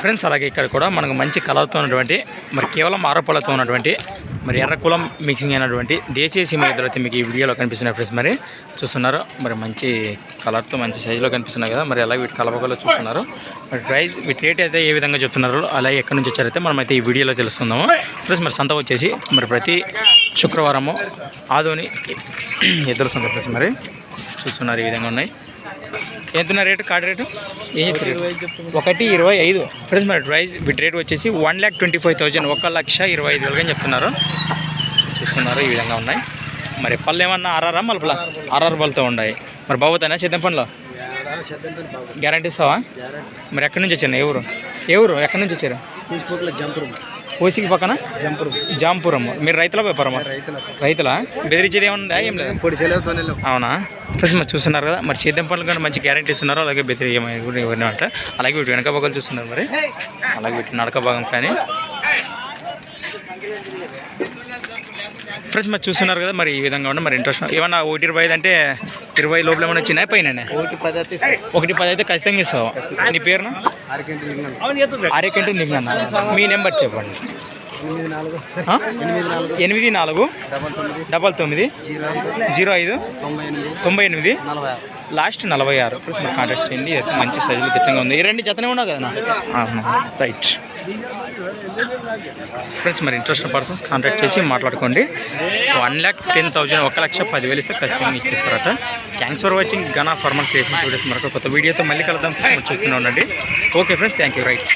Friends అలాగే ఇక్కడ కూడా మనకు మంచి కలర్తో ఉన్నటువంటి మరి కేవలం ఆరోపణలతో ఉన్నటువంటి మరి ఎర్రకులం మిక్సింగ్ అయినటువంటి దేశీయ సీమ ఎద్దులు అయితే మీకు ఈ వీడియోలో కనిపిస్తున్నాయి ఫ్రెండ్స్ మరి. చూస్తున్నారు మరి మంచి కలర్తో మంచి సైజులో కనిపిస్తున్నాయి కదా మరి ఎలా వీటి కలపకలో చూస్తున్నారు. మరి ప్రైస్ వీటి రేట్ అయితే ఏ విధంగా చెప్తున్నారు అలాగే ఎక్కడి నుంచి వచ్చారైతే మనం అయితే ఈ వీడియోలో తెలుసుకుందాము. ఫ్రెండ్స్ మరి సంత వచ్చేసి మరి ప్రతి శుక్రవారము ఆదోని ఇద్దరు సంత ఫ్రెండ్స్ మరి. చూస్తున్నారు ఈ విధంగా ఉన్నాయి. ఎంతున్న రేటు? Card rate? ఒకటి ఇరవై ఐదు. ఫ్రెండ్స్ మరి ప్రైస్ వీటి రేట్ వచ్చేసి one lakh twenty five thousand ఒక లక్ష ఇరవై ఐదు వేలుగా చెప్తున్నారు. చూస్తున్నారు ఈ విధంగా ఉన్నాయి. మరి పళ్ళు ఏమన్నా ఆర్ఆర్ మలుపులా? ఆర్ఆర్ పళ్ళతో ఉన్నాయి. మరి బాగుతాయినా చేద్దాం పనులు? గ్యారంటీ ఇస్తావా? మరి ఎక్కడి నుంచి వచ్చాను ఎవరు ఎవరు ఎక్కడి నుంచి వచ్చారు? ఓసికి పక్కన? జంపరు. జాంపురం మీరు రైతుల రైతులకు రైతులా బెదిరించేది ఏమన్నా ఏం లేదు? అవునా? ఫ్రెండ్స్ మరి చూస్తున్నారు కదా మరి సేద్యం పనులు కానీ మంచి గ్యారంటీ ఇస్తున్నారు అలాగే బెదిరి ఎవరిని అంట. అలాగే వీటి వెనక భాగం చూస్తున్నారు మరి. అలాగే వీటి నడక భాగం కానీ. ఫ్రెండ్స్ మరి చూస్తున్నారు కదా మరి ఈ విధంగా ఉండి మరి ఇంట్రెస్ట్ ఏమన్నా ఒకటి ఇరవై ఐదు అంటే ఇరవై లోపల ఏమైనా వచ్చినాయి? పైన ఒకటి పది అయితే ఖచ్చితంగా ఇస్తావు నీ పేరున? అరకింటి అన్న మీ నెంబర్ చెప్పండి. ఎనిమిది నాలుగు డబల్ తొమ్మిది జీరో ఐదు తొంభై ఎనిమిది లాస్ట్ నలభై ఆరు ఫ్రెండ్స్ మీరు కాంటాక్ట్ చేయండి అయితే మంచి సైజులు దిట్టంగా ఉంది. ఈ రెండు జతనే ఉన్నావు కదా రైట్ ఫ్రెండ్స్ మరి ఇంట్రెస్ట్ పర్సన్స్ కాంటాక్ట్ చేసి మాట్లాడుకోండి. వన్ ల్యాక్ టెన్ థౌజండ్ ఒక లక్ష పదివేలు ఇస్తే ఖచ్చితంగా ఇచ్చేస్తారట. థ్యాంక్స్ ఫర్ వాచింగ్ గనా ఫార్మల్ క్రియేషన్ వీడియోస్ మరొక కొత్త వీడియోతో మళ్ళీ కలుద్దాం. చూస్తూనే ఉండండి. Okay friends thank you right